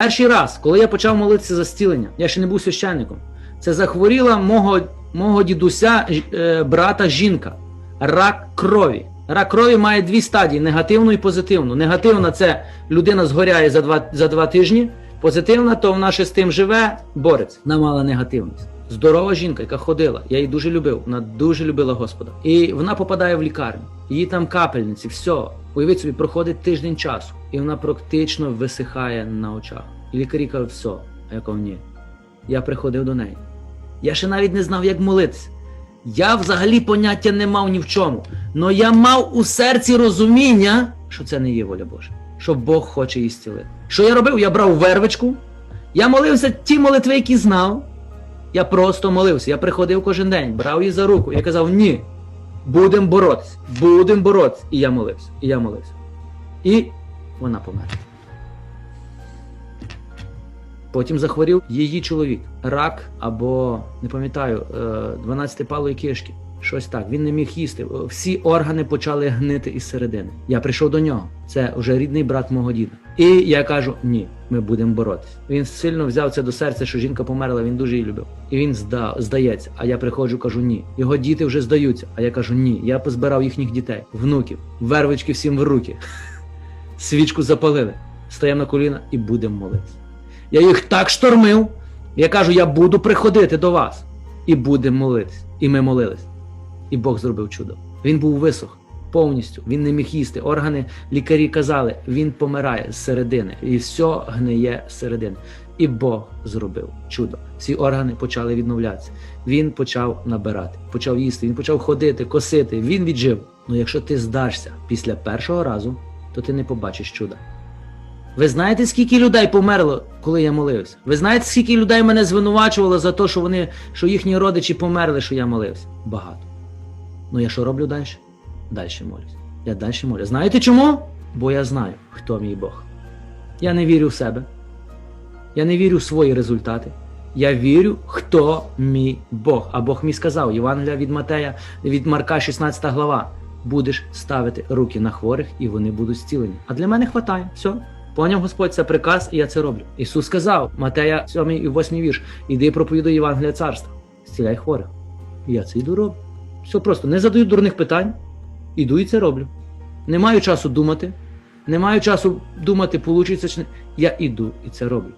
Перший раз, коли я почав молитися за зцілення, я ще не був священником. Це захворіла мого, мого дідуся, е, брата жінка. Рак крові. Рак крові має дві стадії: негативну і позитивну. Негативна це людина згоряє за два, за два тижні. Позитивна, то вона ще з тим живе, бореться. Вона мала негативність. Здорова жінка, яка ходила, я її дуже любив, вона дуже любила Господа. І вона попадає в лікарню. Її там капельниці, все. Уявіть собі, проходить тиждень часу, і вона практично висихає на очах. І лікарі кажуть, все. А я кажу, ні. Я приходив до неї. Я ще навіть не знав, як молитися. Я взагалі поняття не мав ні в чому. Но я мав у серці розуміння, що це не є воля Божа, що Бог хоче її зцілити. Що я робив? Я брав вервичку, я молився ті молитви, які знав. Я просто молився. Я приходив кожен день, брав її за руку. Я казав: ні, будемо боротися, будемо боротися. І я молився, і я молився. І вона померла. Потім захворів її чоловік, рак або не пам'ятаю, 12 палої кишки. Щось так. Він не міг їсти. Всі органи почали гнити із середини. Я прийшов до нього. Це вже рідний брат мого діда. І я кажу: ні, ми будемо боротися. Він сильно взяв це до серця, що жінка померла. Він дуже її любив. І він зда, здається. А я приходжу, кажу ні. Його діти вже здаються. А я кажу ні. Я позбирав їхніх дітей, внуків, вервички всім в руки. Свічку запалили. Стаємо на коліна і будемо молитися. Я їх так штормив. Я кажу, я буду приходити до вас і будемо молитись. І ми молились. І Бог зробив чудо. Він був висох повністю. Він не міг їсти. Органи лікарі казали, він помирає з середини, і все гниє з середини. І Бог зробив чудо. Всі органи почали відновлятися. Він почав набирати, почав їсти, він почав ходити, косити. Він віджив. Ну якщо ти здашся після першого разу, то ти не побачиш чуда. Ви знаєте, скільки людей померло, коли я молився? Ви знаєте, скільки людей мене звинувачувало за те, що вони, що їхні родичі померли, що я молився? Багато. Ну я що роблю далі? Далі молюсь. Я далі молюсь. Знаєте чому? Бо я знаю, хто мій Бог. Я не вірю в себе. Я не вірю в свої результати. Я вірю, хто мій Бог. А Бог мій сказав, Євангелія від Матея, від Марка, 16 глава. Будеш ставити руки на хворих, і вони будуть зцілені. А для мене хватає. Все. Поняв Господь, це приказ, і я це роблю. Ісус сказав, Матея 7 і 8 вірш, іди проповідуй Євангелія царства, зціляй хворих. І я це йду роблю. Все просто, не задаю дурних питань, іду і це роблю. Не маю часу думати, не маю часу думати, получиться чи не. Я іду і це роблю.